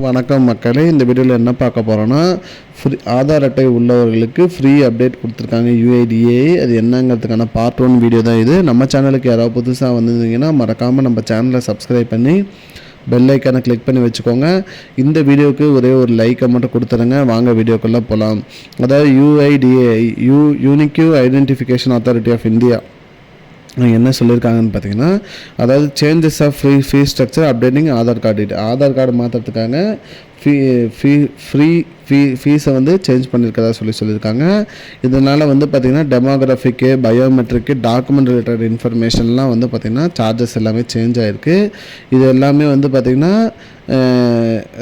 வணக்கம் மக்களே இந்த வீடியோவில் என்ன பார்க்க போகிறோன்னா ஃப்ரீ ஆதார் அட்டை உள்ளவர்களுக்கு ஃப்ரீ அப்டேட் கொடுத்துருக்காங்க யூஐடிஏ அது என்னங்கிறதுக்கான பார்ட் ஒன் வீடியோ தான் இது. நம்ம சேனலுக்கு யாராவது புதுசாக வந்திருந்தீங்கன்னா மறக்காமல் நம்ம சேனலை சப்ஸ்கிரைப் பண்ணி பெல் ஐக்கானை கிளிக் பண்ணி வச்சுக்கோங்க. இந்த வீடியோவுக்கு ஒரே ஒரு லைக்கை மட்டும் கொடுத்துருங்க. வாங்க வீடியோக்குள்ளே போகலாம் அதாவது UIDAI U unique identification authority of India என்ன சொல்லியிருக்காங்கன்னு பார்த்தீங்கன்னா அதாவது changes of free fee structure updating Aadhaar card Aadhaar card மாற்றுறதுக்காக fee fee free fee ஃபீஸை வந்து சேஞ்ச் பண்ணியிருக்கதா சொல்லி சொல்லியிருக்காங்க. இதனால் வந்து பார்த்திங்கன்னா டெமோகிராஃபிக்கு பயோமெட்ரிக்கு டாக்குமெண்ட் ரிலேட்டட் இன்ஃபர்மேஷன்லாம் வந்து பார்த்திங்கன்னா சார்ஜஸ் எல்லாமே சேஞ்ச் ஆகிருக்கு இது எல்லாமே வந்து பார்த்திங்கன்னா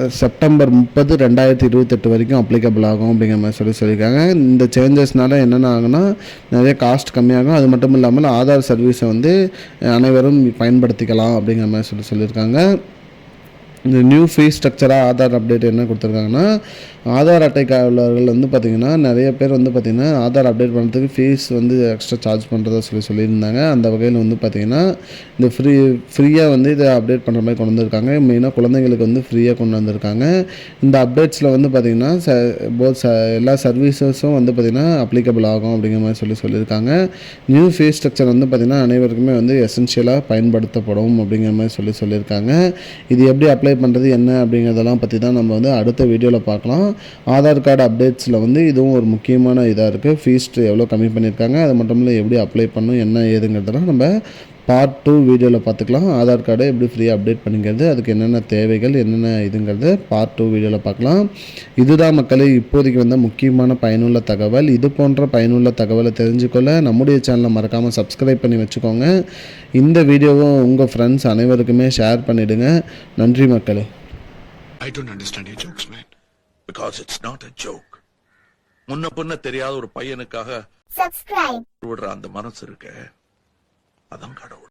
செப்டம்பர் முப்பது ரெண்டாயிரத்தி இருபத்தெட்டு வரைக்கும் அப்ளிகபிள் ஆகும் அப்படிங்கிற மாதிரி சொல்லி சொல்லியிருக்காங்க. இந்த சேஞ்சஸ்னால என்னென்ன ஆகுனா நிறைய காஸ்ட் கம்மியாகும். அது மட்டும் இல்லாமல் ஆதார் சர்வீஸை வந்து அனைவரும் பயன்படுத்திக்கலாம் அப்படிங்கிற மாதிரி சொல்லி சொல்லியிருக்காங்க. இந்த நியூ ஃபீ ஸ்ட்ரக்சராக ஆதார் அப்டேட் என்ன கொடுத்துருக்காங்கன்னா ஆதார் அட்டைக்காரர்கள் வந்து பார்த்திங்கன்னா நிறைய பேர் வந்து பார்த்திங்கன்னா ஆதார் அப்டேட் பண்ணுறதுக்கு ஃபீஸ் வந்து எக்ஸ்ட்ரா சார்ஜ் பண்ணுறதா சொல்லி சொல்லியிருந்தாங்க. அந்த வகையில் வந்து பார்த்திங்கன்னா இந்த ஃப்ரீ ஃப்ரீயாக வந்து இதை அப்டேட் பண்ணுற மாதிரி கொண்டு வந்திருக்காங்க. மெயினாக குழந்தைங்களுக்கு வந்து ஃப்ரீயாக கொண்டு வந்திருக்காங்க. இந்த அப்டேட்ஸில் வந்து பார்த்திங்கன்னா ச போத் ச எல்லா சர்வீசஸும் வந்து பார்த்திங்கன்னா அப்ளிகபிள் ஆகும் அப்படிங்கிற மாதிரி சொல்லி சொல்லியிருக்காங்க. நியூ ஃபீஸ் ஸ்ட்ரக்சர் வந்து பார்த்திங்கன்னா அனைவருக்குமே வந்து எசென்ஷியலாக பயன்படுத்தப்படும் அப்படிங்கிற மாதிரி சொல்லி சொல்லியிருக்காங்க. இது எப்படி அப்ளை அப்ளை பண்ணுறது என்ன அப்படிங்கிறதெல்லாம் பற்றி தான் நம்ம வந்து அடுத்த வீடியோவில் பார்க்கலாம். ஆதார் கார்டு அப்டேட்ஸில் வந்து இதுவும் ஒரு முக்கியமான இதாக இருக்குது ஃபீஸ் எவ்வளோ கம்மி பண்ணியிருக்காங்க அது மட்டும் இல்லை எப்படி அப்ளை பண்ணணும் என்ன ஏதுங்கிறதெல்லாம் நம்ம பார்ட் டூ வீடியோவில் பார்த்துக்கலாம். ஆதார் கார்டை எப்படி ஃப்ரீயாக அப்டேட் பண்ணிக்கிறது அதுக்கு என்னென்ன தேவைகள் என்னென்ன இதுங்கிறது பார்ட் டூ வீடியோவில் பார்க்கலாம். இதுதான் மக்களே இப்போதைக்கு வந்த முக்கியமான பயனுள்ள தகவல். இது போன்ற பயனுள்ள தகவலை தெரிஞ்சுக்கொள்ள நம்முடைய சேனலை மறக்காமல் சப்ஸ்கிரைப் பண்ணி வச்சுக்கோங்க. இந்த வீடியோவும் உங்கள் ஃப்ரெண்ட்ஸ் அனைவருக்குமே ஷேர் பண்ணிவிடுங்க நன்றி மக்களே. I don't understand your jokes, man. Because it's not a joke. முன்ன பின்ன தெரியாத ஒரு பையனுக்காக subscribe. விடுற அந்த மனசு இருக்க. அதான் கடவுள்